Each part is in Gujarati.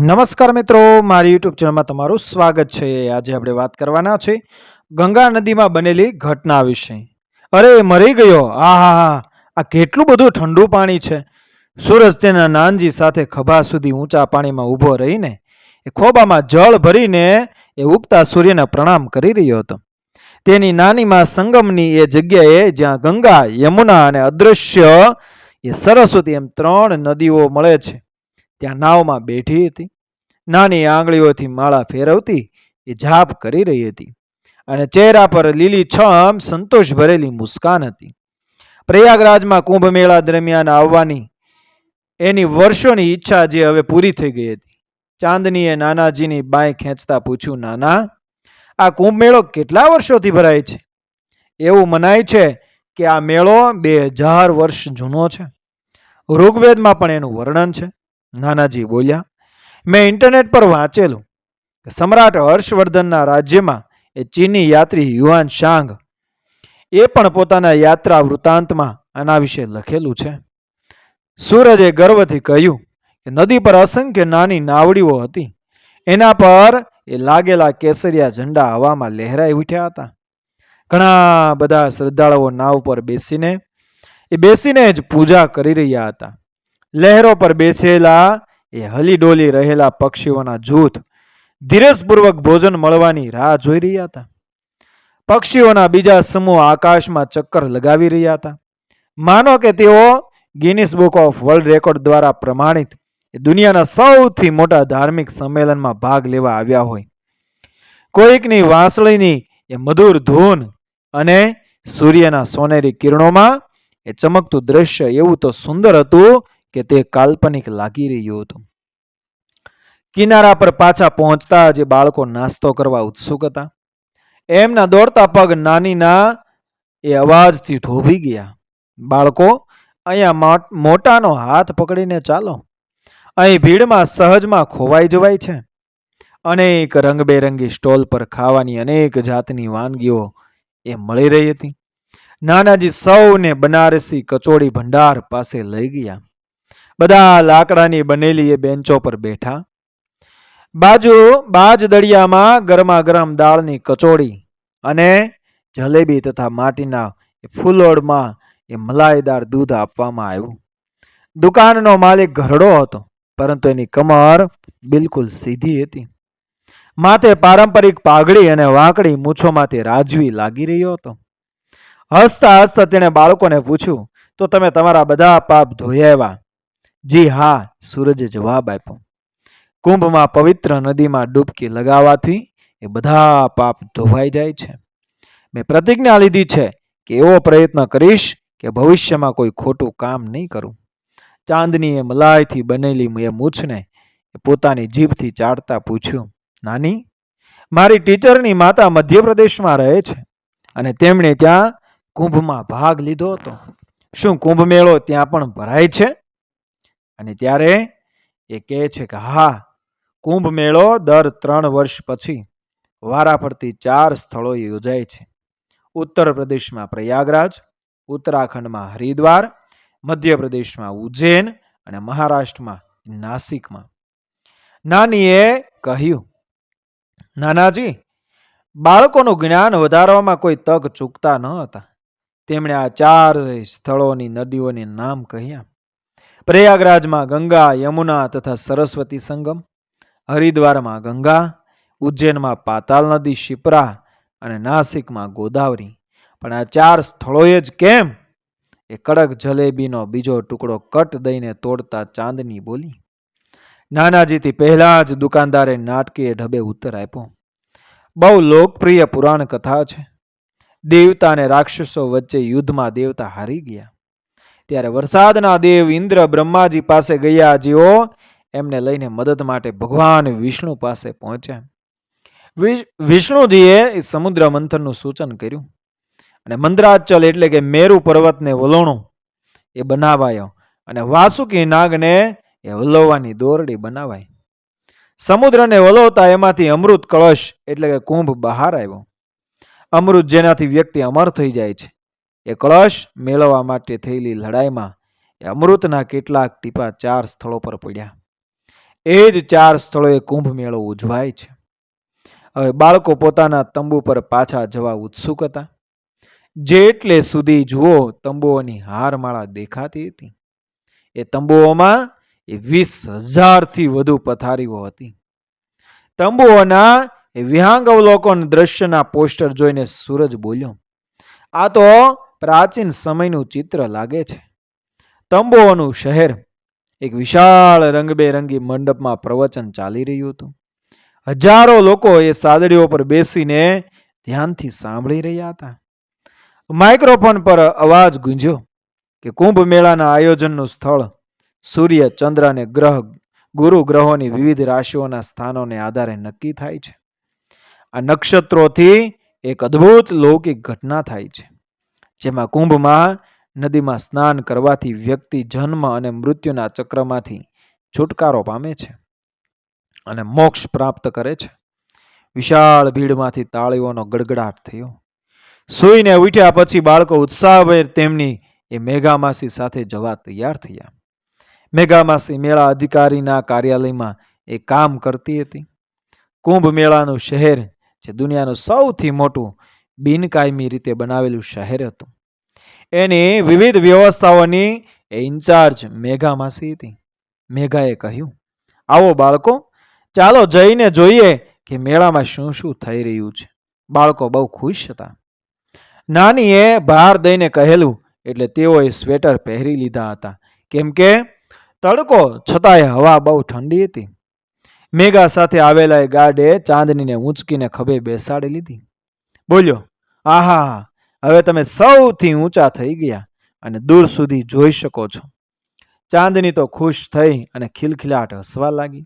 નમસ્કાર મિત્રો, મારી યુટ્યુબ ચેનલમાં તમારું સ્વાગત છે. આજે આપણે વાત કરવાના છે ગંગા નદીમાં બનેલી ઘટના વિશે. અરે, મરી ગયો. આ હા હા આ કેટલું બધું ઠંડુ પાણી છે. સૂરજ તેના નાનજી સાથે ખભા સુધી ઊંચા પાણીમાં ઊભો રહીને એ ખોબામાં જળ ભરીને એ ઉગતા સૂર્યને પ્રણામ કરી રહ્યો હતો. તેની નાનીમાં સંગમની એ જગ્યાએ જ્યાં ગંગા, યમુના અને અદૃશ્ય એ સરસ્વતી એમ ત્રણ નદીઓ મળે છે. ત્યાં નાવમાં બેઠી હતી. નાની આંગળીઓથી માળા ફેરવતી એ જાપ કરી રહી હતી અને ચહેરા પર લીલી છમ સંતોષ ભરેલી મુસ્કાન હતી. પ્રયાગરાજમાં કુંભ મેળા દરમિયાન આવવાની એની વર્ષોની ઈચ્છા જે હવે પૂરી થઈ ગઈ હતી. ચાંદનીએ નાનાજીની બાય ખેંચતા પૂછ્યું, નાના, આ કુંભ મેળો કેટલા વર્ષોથી ભરાય છે? એવું મનાય છે કે આ મેળો બે હજાર વર્ષ જૂનો છે. ઋગ્વેદમાં પણ એનું વર્ણન છે. નાનાજી બોલ્યા, મેં ઇન્ટરનેટ પર વાંચેલું સમ્રાટ હર્ષવર્ધનના રાજ્યમાં એ ચીની યાત્રી યુઆન શાંગ, એ પણ પોતાના યાત્રા વૃત્તાંતમાં આના વિશે લખેલું છે. સૂરજે ગર્વથી કહ્યું કે નદી પર અસંખ્ય નાની નાવડીઓ હતી. એના પર એ લાગેલા કેસરિયા ઝંડા હવામાં લહેરાઈ ઉઠ્યા હતા. ઘણા બધા શ્રદ્ધાળુઓ નાવ પર બેસીને, એ બેસીને જ પૂજા કરી રહ્યા હતા. લહેરો પર બેસેલા, એ હલીડોલી રહેલા પક્ષીઓના જૂથ ધીરજપૂર્વક ભોજન મળવાની રાહ જોઈ રહ્યા હતા. પક્ષીઓના બીજા સમૂહ આકાશમાં ચક્કર લગાવી રહ્યા હતા. માનો કે તેઓ Guinness book of world record દ્વારા પ્રમાણિત દુનિયાના સૌથી મોટા ધાર્મિક સંમેલનમાં ભાગ લેવા આવ્યા હોય. કોઈકની વાંસળીની એ મધુર ધૂન અને સૂર્યના સોનેરી કિરણોમાં એ ચમકતું દ્રશ્ય એવું તો સુંદર હતું કે તે કાલ્પનિક લાગી રહ્યું હતું. કિનારા પર પાછા પહોંચતા જે બાળકો નાસ્તો કરવા ઉત્સુક હતા. એમના દોડતા પગ નાનીના એ અવાજથી ધોભી ગયા. બાળકો, અહીંયા મોટ- મોટાનો હાથ પકડીને ચાલો. અહીં ભીડમાં સહજમાં ખોવાઈ જવાય છે. અનેક રંગબેરંગી સ્ટોલ પર ખાવાની અનેક જાતની વાનગીઓ એ મળી રહી હતી. નાનાજી સૌને બનારસી કચોડી ભંડાર પાસે લઈ ગયા. બધા લાકડાની બનેલી એ બેન્ચો પર બેઠા. બાજુ બાજ દળિયામાં ગરમા ગરમ દાળની કચોડી અને જલેબી તથા માટીના ફૂલોડમાં એ મલાઈદાર દૂધ આપવામાં આવ્યું. દુકાનનો માલિક ઘરડો હતો, પરંતુ એની કમર બિલકુલ સીધી હતી. માથે પારંપરિક પાઘડી અને વાંકડી મૂછોમાંથી રાજવી લાગી રહ્યો હતો. હસતા હસતા તેણે બાળકોને પૂછ્યું, તો તમે તમારા બધા પાપ ધોઈ આવ્યા? જી હા, સૂરજે જવાબ આપ્યો. કુંભમાં પવિત્ર નદીમાં ડૂબકી લગાવવાથી એ બધા પાપ ધોવાઈ જાય છે. મેં પ્રતિજ્ઞા લીધી છે કે એવો પ્રયત્ન કરીશ કે ભવિષ્યમાં કોઈ ખોટું કામ નહીં કરું. ચાંદનીએ મલાઈથી બનેલી એ મૂછને એ પોતાની જીભથી ચાટતા પૂછ્યું, નાની, મારી ટીચરની માતા મધ્યપ્રદેશમાં રહે છે અને તેમણે ત્યાં કુંભમાં ભાગ લીધો હતો. શું કુંભ મેળો ત્યાં પણ ભરાય છે? અને ત્યારે એ કહે છે કે, હા, કુંભ મેળો દર ત્રણ વર્ષ પછી વારાફરતી ચાર સ્થળોએ યોજાય છે. ઉત્તર પ્રદેશમાં પ્રયાગરાજ, ઉત્તરાખંડમાં હરિદ્વાર, મધ્યપ્રદેશમાં ઉજ્જૈન અને મહારાષ્ટ્રમાં નાસિકમાં. નાનીએ કહ્યું, નાનાજી, બાળકોનું જ્ઞાન વધારવામાં કોઈ તક ચૂકતા ન હતા. તેમણે આ ચાર સ્થળોની નદીઓની નામ કહ્યા. પ્રયાગરાજમાં ગંગા, યમુના તથા સરસ્વતી સંગમ, હરિદ્વારમાં ગંગા, ઉજ્જૈનમાં પાતાલ નદી, શિપ્રા અને નાસિકમાં ગોદાવરી. પણ આ ચાર સ્થળોએ જ કેમ? એ કડક જલેબીનો બીજો ટુકડો કટ દઈને તોડતા ચાંદની બોલી. નાનાજીથી પહેલાં જ દુકાનદારે નાટકીય ઢબે ઉત્તર આપ્યો. બહુ લોકપ્રિય પુરાણ કથા છે. દેવતા અને રાક્ષસો વચ્ચે યુદ્ધમાં દેવતા હારી ગયા. ત્યારે વરસાદના દેવ ઇન્દ્ર બ્રહ્માજી પાસે ગયા જેઓ એમને લઈને મદદ માટે ભગવાન વિષ્ણુ પાસે પહોંચ્યા. વિષ્ણુજીએ સમુદ્ર મંથનનું સૂચન કર્યું અને મંદ્રાચલ એટલે કે મેરુ પર્વતને વલોણું એ બનાવાયો અને વાસુકી નાગને એ વલોવાની દોરડી બનાવાઈ. સમુદ્રને વલોવતા એમાંથી અમૃત કળશ એટલે કે કુંભ બહાર આવ્યો. અમૃત જેનાથી વ્યક્તિ અમર થઈ જાય છે. એ કળશ મેળવવા માટે થયેલી લડાઈમાં એ અમૃતના કેટલાક ટીપા ચાર સ્થળો પર પડ્યા. એ જ ચાર સ્થળોએ કુંભ મેળો ઉજવાય છે. હવે બાળકો પોતાના તંબુ પર પાછા જવા ઉત્સુક હતા. જેટલે સુધી જુઓ તંબુઓની હારમાળા દેખાતી હતી. એ તંબુઓમાં એ વીસ હજારથી વધુ પથારીઓ હતી. તંબુઓના એ વિહાંગ અવલોકન દ્રશ્યના પોસ્ટર જોઈને સૂરજ બોલ્યો, આ તો પ્રાચીન સમયનું ચિત્ર લાગે છે. તંબુઓનું શહેર એક વિશાળ રંગબેરંગી મંડપમાં પ્રવચન ચાલી રહ્યું હતું. હજારો લોકો એ સાદડીઓ પર બેસીને ધ્યાનથી સાંભળી રહ્યા હતા. માઇક્રોફોન પર અવાજ ગુંજ્યો કે કુંભ મેળાના આયોજનનું સ્થળ સૂર્ય, ચંદ્ર અને ગ્રહ, ગુરુ ગ્રહોની વિવિધ રાશિઓના સ્થાનોને આધારે નક્કી થાય છે. આ નક્ષત્રોથી એક અદ્ભુત લૌકિક ઘટના થાય છે. જેમાં કુંભમાં નદીમાં સ્નાન કરવાથી વ્યક્તિ જન્મ અને મૃત્યુના ચક્રમાંથી છુટકારો પામે છે અને મોક્ષ પ્રાપ્ત કરે છે. વિશાળ ભીડમાંથી તાળીઓનો ગડગડાટ થયો. સૂઈને ઉઠ્યા પછી બાળકો ઉત્સાહભેર તેમની એ મેઘામાસી સાથે જવા તૈયાર થયા. મેઘામાસી મેળા અધિકારીના કાર્યાલયમાં એ કામ કરતી હતી. કુંભ મેળાનું શહેર, જે દુનિયાનું સૌથી મોટું બિનકાયમી રીતે બનાવેલું શહેર હતું. એની વિવિધ વ્યવસ્થાઓની એ ઇન્ચાર્જ મેઘામાસી હતી. મેઘાએ કહ્યું, આવો બાળકો, ચાલો જઈને જોઈએ કે મેળામાં શું શું થઈ રહ્યું છે. બાળકો બહુ ખુશ હતા. નાનીએ બહાર દઈને કહેલું, એટલે તેઓએ સ્વેટર પહેરી લીધા હતા. કેમ કે તડકો છતાંય હવા બહુ ઠંડી હતી. મેઘા સાથે આવેલા એ ગાર્ડે ચાંદનીને ઊંચકીને ખભે બેસાડી લીધી. બોલ્યો, આહા, હવે તમે સૌથી ઊંચા થઈ ગયા અને દૂર સુધી જોઈ શકો છો. ચાંદની તો ખુશ થઈ અને ખિલખિલાટ હસવા લાગી.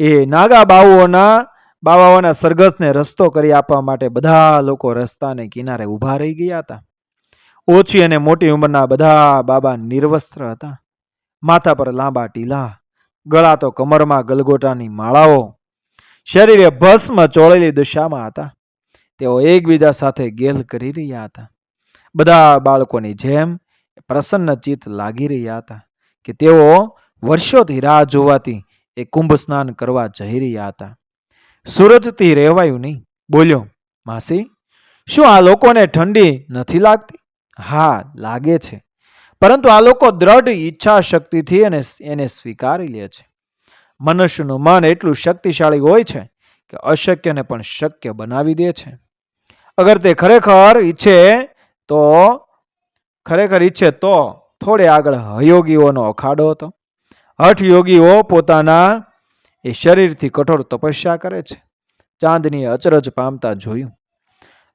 એ નાગા બાવુઓના, બાવાઓના સરઘસને રસ્તો કરી આપવા માટે બધા લોકો રસ્તાને કિનારે ઊભા રહી ગયા હતા. ઓછી અને મોટી ઉંમરના બધા બાબા નિર્વસ્ત્ર હતા. માથા પર લાંબા ટીલા, ગળા તો કમરમાં ગલગોટાની માળાઓ, શરીરે ભસ્મ ચોળેલી દશામાં હતા. તેઓ એકબીજા સાથે ગેલ કરી રહ્યા હતા. બધા બાળકોની જેમ પ્રસન્ન ચિત્ત લાગી રહ્યા હતા કે તેઓ વર્ષોથી રાહ જોવાથી એ કુંભ સ્નાન કરવા જઈ રહ્યા હતા. સુરતથી રહેવાયું નહીં, બોલ્યો, માસી, શું આ લોકોને ઠંડી નથી લાગતી? હા, લાગે છે. પરંતુ આ લોકો દ્રઢ ઈચ્છા શક્તિથી એને એને સ્વીકારી લે છે. મનુષ્યનું મન એટલું શક્તિશાળી હોય છે કે અશક્યને પણ શક્ય બનાવી દે છે. અગર તે ખરેખર ઈચ્છે તો, ખરેખર ઈચ્છે તો થોડે આગળ હયોગીઓનો અખાડો હતો. હઠ યોગીઓ પોતાના એ શરીરથી કઠોર તપસ્યા કરે છે. ચાંદની અચરજ પામતા જોયું.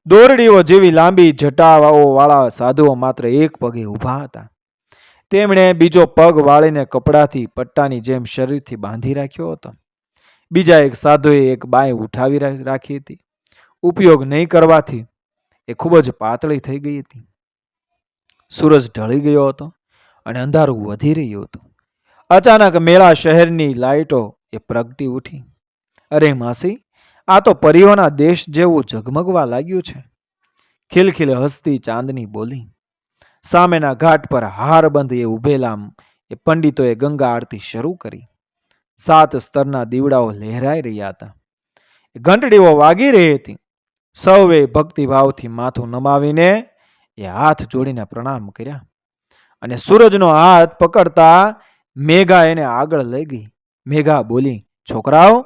દોરડીઓ જેવી લાંબી જટાવાઓ વાળા સાધુઓ માત્ર એક પગે ઊભા હતા. તેમણે બીજો પગ વાળીને કપડાથી પટ્ટાની જેમ શરીરથી બાંધી રાખ્યો હતો. બીજા એક સાધુએ એક બાય ઉઠાવી રાખી હતી. ઉપયોગ નહીં કરવાથી એ ખૂબ જ પાતળી થઈ ગઈ હતી. સૂરજ ઢળી ગયો હતો અને અંધારું વધી રહ્યું હતું. અચાનક મેળા શહેરની લાઇટો એ પ્રગટી ઉઠી. અરે માસી, આ તો પરીઓના દેશ જેવું ઝગમગવા લાગ્યું છે. ખિલખિલ હસતી ચાંદની બોલી. સામેના ઘાટ પર હારબંધ એ ઉભેલામ એ પંડિતોએ ગંગા આરતી શરૂ કરી. સાત સ્તરના દીવડાઓ લહેરાઈ રહ્યા હતા. ઘંટડીઓ વાગી રહી હતી. સૌએ ભક્તિભાવથી માથું નમાવીને એ હાથ જોડીને પ્રણામ કર્યા. અને સૂરજનો હાથ પકડતા મેઘા એને આગળ લઈ ગઈ. મેઘા બોલી, છોકરાઓ,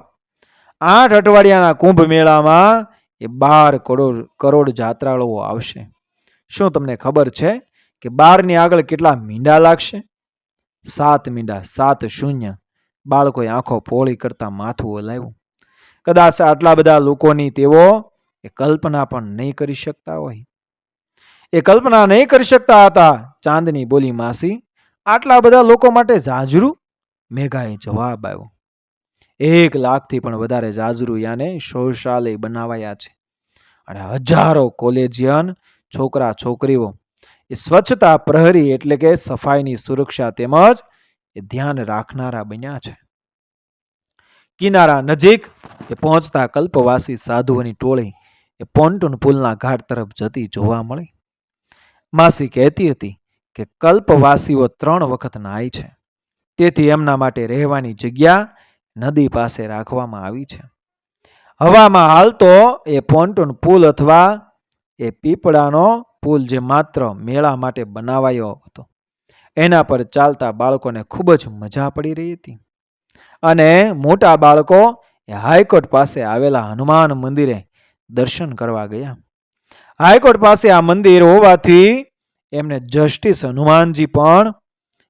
આઠ અઠવાડિયાના કુંભ મેળામાં એ બાર કરોડ કરોડ જાત્રાળુઓ આવશે. શું તમને ખબર છે કે બારની આગળ કેટલા મીંડા લાગશે? સાત મીંડા, સાત શૂન્ય. બાળકોએ આંખો પોળી કરતા માથું હલાવ્યું કદાચ આટલા બધા લોકોની તેઓ એ કલ્પના પણ નહીં કરી શકતા હોય. એ કલ્પના નહીં કરી શકતા હતા, ચાંદની બોલી માસી, આટલા બધા લોકો માટે જાજરૂ? મેઘાએ જવાબ આવ્યો એક લાખથી પણ વધારે જાજરૂ યાને શૌચાલય બનાવાયા છે. અને હજારો કોલેજિયન, છોકરા છોકરીઓ, એ સ્વચ્છતા પ્રહરી એટલે કે સફાઈની સુરક્ષા તેમજ એ ધ્યાન રાખનારા બન્યા છે. કિનારા નજીક એ પહોંચતા કલ્પવાસી સાધુઓની ટોળી એ પોન્ટુન પુલના ઘાટ તરફ જતી જોવા મળી. માસી કહેતી હતી કે કલ્પવાસીઓ ત્રણ વખત નાય છે. તેથી એમના માટે રહેવાની જગ્યા નદી પાસે રાખવામાં આવી છે. હવામાં હાલ તો એ પોન્ટુન પુલ અથવા એ પીપળાનો પુલ જે માત્ર મેળા માટે બનાવાયો હતો. એના પર ચાલતા બાળકોને ખૂબ જ મજા પડી રહી હતી. અને મોટા બાળકો એ હાઈકોર્ટ પાસે આવેલા હનુમાન મંદિરે દર્શન કરવા ગયા. હાઈકોર્ટ પાસે આ મંદિર હોવાથી એમને જસ્ટિસ હનુમાનજી પણ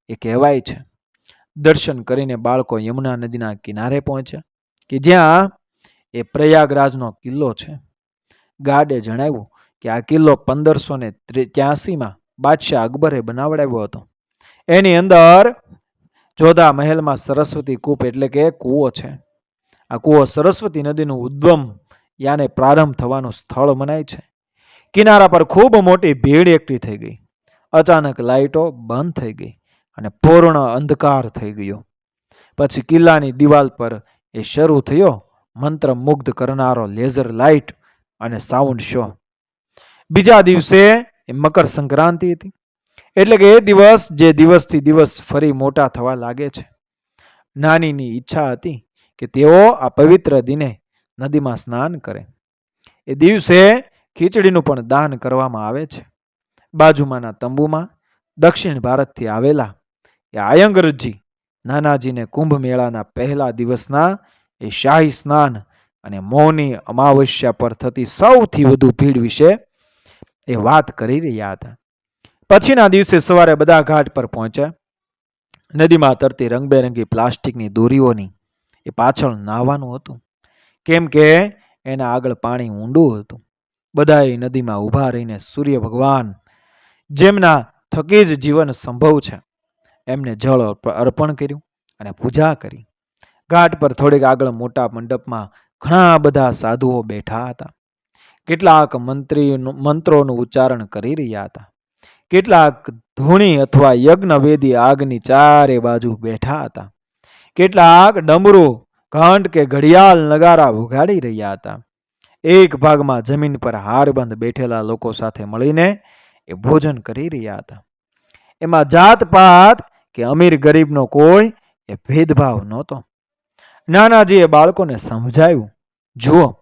એ કહેવાય છે. દર્શન કરીને બાળકો યમુના નદીના કિનારે પહોંચ્યા કે જ્યાં એ પ્રયાગરાજનો કિલ્લો છે. ગાર્ડે જણાવ્યું કે આ કિલ્લો પંદરસો ને ત્યાસીમાં બાદશાહ અકબરે બનાવડાવ્યો હતો. એની અંદર જોધા મહેલમાં સરસ્વતી કૂપ એટલે કે કૂવો છે. આ કૂવો સરસ્વતી નદીનું ઉદ્ગમ યાને પ્રારંભ થવાનું સ્થળ મનાય છે. કિનારા પર ખૂબ મોટી ભીડ એકઠી થઈ ગઈ. અચાનક લાઇટો બંધ થઈ ગઈ અને પૂર્ણ અંધકાર થઈ ગયો. પછી કિલ્લાની દિવાલ પર એ શરૂ થયો મંત્રમુગ્ધ કરનારો લેઝર લાઇટ અને સાઉન્ડ શો. બીજા દિવસે એ મકર સંક્રાંતિ હતી. એટલે કે એ દિવસ જે દિવસથી દિવસ ફરી મોટા થવા લાગે છે. નાનીની ઈચ્છા હતી કે તેઓ આ પવિત્ર દિને નદીમાં સ્નાન કરે. એ દિવસે ખીચડીનું પણ દાન કરવામાં આવે છે. બાજુમાંના તંબુમાં દક્ષિણ ભારતથી આવેલા એ આયંગરજી નાનાજીને કુંભ મેળાના પહેલા દિવસના એ શાહી સ્નાન અને મોની અમાવસ્યા પર થતી સૌથી વધુ ભીડ વિશે એ વાત કરી રહ્યા હતા. પછીના દિવસે સવારે બધા ઘાટ પર પહોંચ્યા. નદીમાં તરતી રંગબેરંગી પ્લાસ્ટિકની દોરીઓની એ પાછળ નાહવાનું હતું. કેમ કે એના આગળ પાણી ઊંડું હતું. બધાએ નદીમાં ઊભા રહીને સૂર્ય ભગવાન જેમના થકી જ જીવન સંભવ છે, એમને જળ અર્પણ કર્યું અને પૂજા કરી. ઘાટ પર થોડીક આગળ મોટા મંડપમાં ઘણા બધા સાધુઓ બેઠા હતા. કેટલાક મંત્રી મંત્રોનું ઉચ્ચારણ કરી રહ્યા હતા. કેટલાક ધૂણી અથવા યજ્ઞવેદી આગની ચારે બાજુ બેઠા હતા. કેટલાક ડમરું ઘંટ કે ઘડિયાળ નગારા વગાડી રહ્યા હતા. એક ભાગમાં જમીન પર હારબંધ બેઠેલા લોકો સાથે મળીને એ ભોજન કરી રહ્યા હતા. એમાં જાત પાત કે અમીર ગરીબનો કોઈ એ ભેદભાવ નહોતો. નાનાજીએ બાળકોને સમજાયું, જુઓ,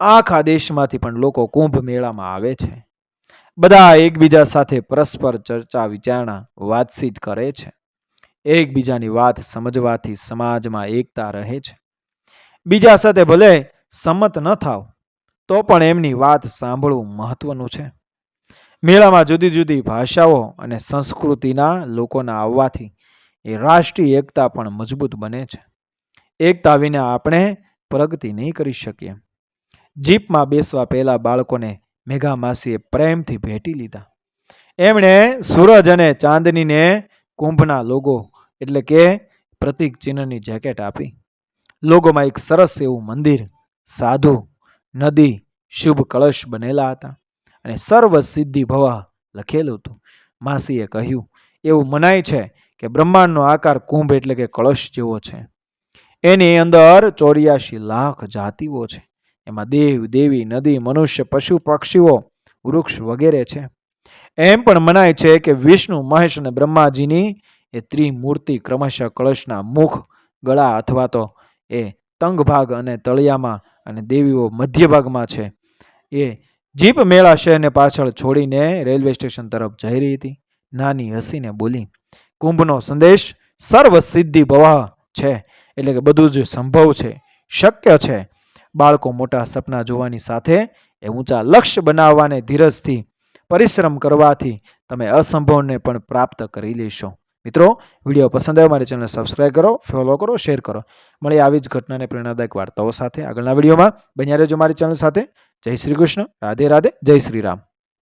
આખા દેશમાંથી પણ લોકો કુંભ મેળામાં આવે છે. બધા એકબીજા સાથે પરસ્પર ચર્ચા, વિચારણા, વાતચીત કરે છે. એકબીજાની વાત સમજવાથી સમાજમાં એકતા રહે છે. બીજા સાથે ભલે સંમત ન થાવ, તો પણ એમની વાત સાંભળવું મહત્વનું છે. મેળામાં જુદી જુદી ભાષાઓ અને સંસ્કૃતિના લોકોના આવવાથી એ રાષ્ટ્રીય એકતા પણ મજબૂત બને છે. એકતા વિના આપણે પ્રગતિ નહીં કરી શકીએ. જીપમાં બેસવા પહેલા બાળકોને મેઘા માસીએ પ્રેમથી ભેટી લીધા. એમણે સૂરજ અને ચાંદનીને કુંભના લોગો એટલે કે પ્રતિક ચિહ્નની જેકેટ આપી. લોગોમાં એક સરસ એવું મંદિર, સાધુ, નદી, શુભ કળશ બનેલા હતા અને સર્વ સિદ્ધિ ભવા લખેલું હતું. માસીએ કહ્યું, એવું મનાય છે કે બ્રહ્માંડનો આકાર કુંભ એટલે કે કળશ જેવો છે. એની અંદર ચોર્યાસી લાખ જાતિઓ છે. એમાં દેવ, દેવી, નદી, મનુષ્ય, પશુ, પક્ષીઓ, વૃક્ષ વગેરે છે. એમ પણ મનાય છે કે વિષ્ણુ, મહેશ અને બ્રહ્માજીની એ ત્રિમૂર્તિ ક્રમશઃ કળશના મુખ, ગળા અથવા તો એ તંગ ભાગ અને તળિયામાં અને દેવીઓ મધ્ય ભાગમાં છે. એ જીપ મેળા શહેરને પાછળ છોડીને રેલવે સ્ટેશન તરફ જઈ રહી હતી. નાની હસીને બોલી, કુંભનો સંદેશ સર્વ સિદ્ધિ ભવા છે. એટલે કે બધું જ સંભવ છે. શક્ય છે. બાળકો મોટા સપના જોવાની સાથે એ ઊંચા લક્ષ્ય બનાવવાને ધીરજથી પરિશ્રમ કરવાથી તમે અસંભવને પણ પ્રાપ્ત કરી લેશો. મિત્રો, વીડિયો પસંદ આવ્યો, મારી ચેનલ સબસ્ક્રાઈબ કરો ફોલો કરો શેર કરો. મળી આવી જ ઘટનાને પ્રેરણાદાયક વાર્તાઓ સાથે આગળના વિડીયોમાં. બન્યા રહેજો મારી ચેનલ સાથે. જય શ્રી કૃષ્ણ. રાધે રાધે. જય શ્રી રામ.